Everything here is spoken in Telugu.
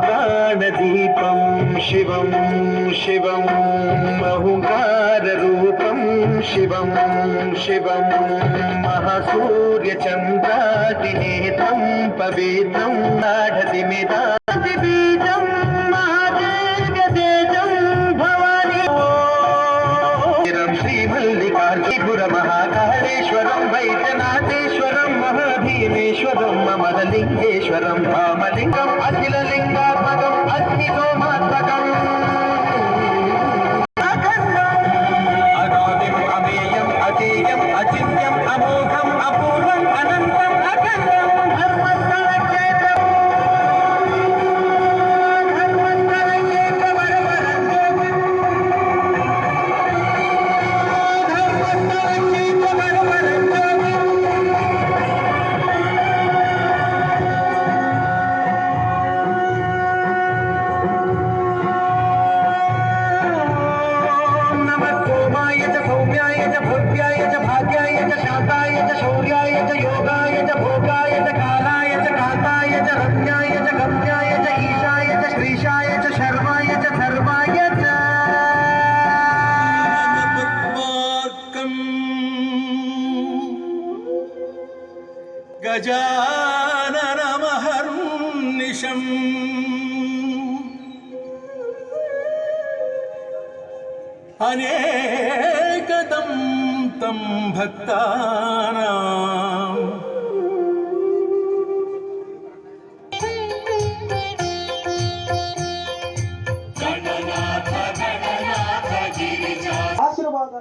महाप्राणदीपं शिवं शिवं बहुकाररूपं शिवं शिवं महासूर्यचन्द्रादिनेतं पवित्रं नाढति मिदातिबीजं महादेवतेजं भवानि ॐ श्रीमल्लिकार्जुपुरमहाकालेश्वरं वैद्यनाथेश्वरं భీమేశ్వరం మమదలింగేశ్వరం రామలింగం అఖిల गजाननमहर्निशम्। अनेकदं तं भक्तानाम् आशीर्वाद